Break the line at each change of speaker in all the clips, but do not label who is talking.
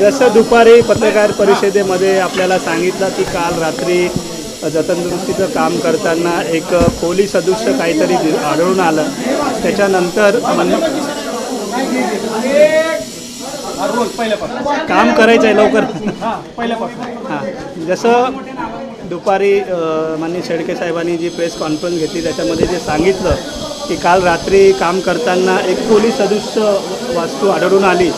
जसं दुपारी पत्रकार परिषदेमध्ये आपल्याला सांगितलं की काल रात्री जतन दुरुस्तीचं काम करताना एक पोलीस अधीक्षक काहीतरी आढळून आलं. त्याच्यानंतर मन काम करायचं आहे लवकर.
हां.
जसं दुपारी माननीय शेडके साहेबांनी जी प्रेस कॉन्फरन्स घेतली त्याच्यामध्ये जे सांगितलं की काल रात्री काम करताना एक पोलीस सदृश्य वास्तू आढळून आली.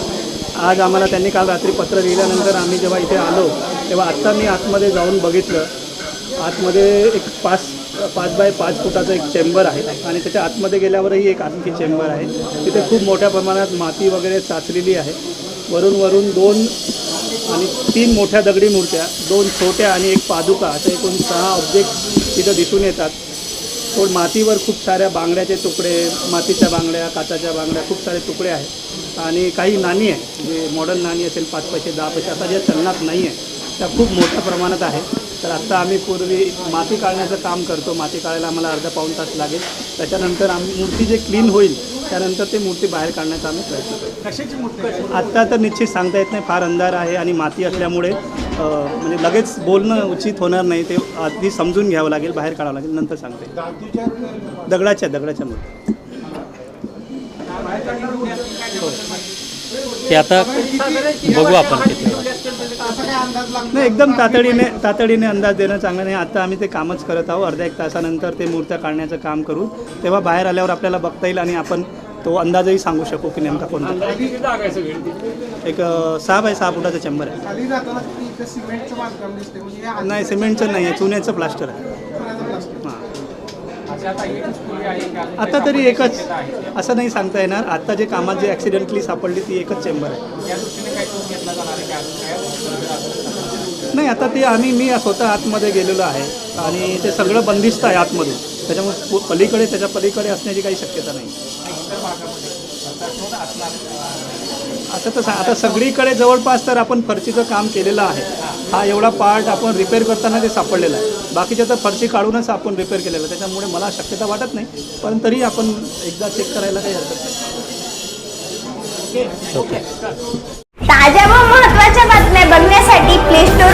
आज आम्हाला त्यांनी काल रात्री पत्र लिहिल्यानंतर आम्ही जेव्हा इथे आलो तेव्हा आत्ता मी आतमध्ये जाऊन बघितलं. आतमध्ये एक पाच पाच बाय पाच फुटाचं एक चेंबर आहे आणि त्याच्या आतमध्ये गेल्यावरही एक आणखी चेंबर आहे. तिथे खूप मोठ्या प्रमाणात माती वगैरे साचलेली आहे. वरून वरून दोन आणि तीन मोठ्या दगडी मूर्त्या दोन छोट्या आणि एक पादुका असे एकूण सहा ऑब्जेक्ट तिथं दिसून येतात. तो मातीवर खूप साऱ्या बांगड्याचे तुकडे मातीच्या बांगड्या काचाच्या बांगड्या खूप सारे तुकडे आहेत. आणि काही नाणी आहे जे मॉडर्न नाणी असेल पाच पैसे दहा पैसे आता ज्या चलनात नाही आहे त्या खूप मोठ्या प्रमाणात आहे तर आत्ता आम्ही पूर्वी माती काढण्याचं काम करतो. माती काढायला आम्हाला अर्धा पाऊण तास लागेल. त्याच्यानंतर आम्ही मूर्ती जे क्लीन होईल त्यानंतर ते मूर्ती बाहेर काढण्याचा आम्ही प्रयत्न करू
कशाची मूर्ती आहे?
आत्ता तर निश्चित सांगता येत नाही. फार अंधार आहे आणि माती असल्यामुळे म्हणजे लगेच बोलणं उचित होणार नाही ते आधी समजून घ्यावं लागेल बाहेर काढावं लागेल नंतर सांगता. दगडाच्या दगडाच्या मूर्ती
ते आता बघू आपण
नाही एकदम तातडीने तातडीने अंदाज देणं चांगलं नाही. आता आम्ही ते कामच करत आहोत. अर्ध्या एक तासानंतर ते मूर्त्या काढण्याचं काम करू. तेव्हा बाहेर आल्यावर आपल्याला बघता येईल आणि आपण तो अंदाजही सांगू शकू की नेमका कोणता. एक सहा बाय सहा फुटाचा चेंबर आहे.
म्हणजे हे
नाही सिमेंटचं नाही आहे चुन्याचं प्लास्टर आहे. हां.
आता
तरी एकच? असं नाही सांगता येणार. आता जे कामात जे ॲक्सिडेंटली सापडली ती एकच चेंबर आहे. नाही आता ते आम्ही मी स्वतः आतमध्ये गेलेलो आहे आणि ते सगळं बंदिस्त आहे आतमधून. त्याच्यामुळे पलीकडे त्याच्या पलीकडे असण्याची काही शक्यता नाही.
इतर भागामध्ये आता शोध असणार
असं तर सा- आता सगळीकडे जवळपास तर आपण फरशीचं काम केलेलं आहे. हा एवढा पार्ट आपण रिपेअर करताना ते सापडलेला आहे. बाकीच्या तर फरशी काढूनच आपण रिपेअर केलेलं आहे. त्याच्यामुळे मला शक्यता वाटत नाही पण तरी आपण एकदा चेक करायला काही हरकत नाही.
ओके
ताज्या व महत्त्वाच्या बातम्या बघण्यासाठी प्ले स्टोअरवर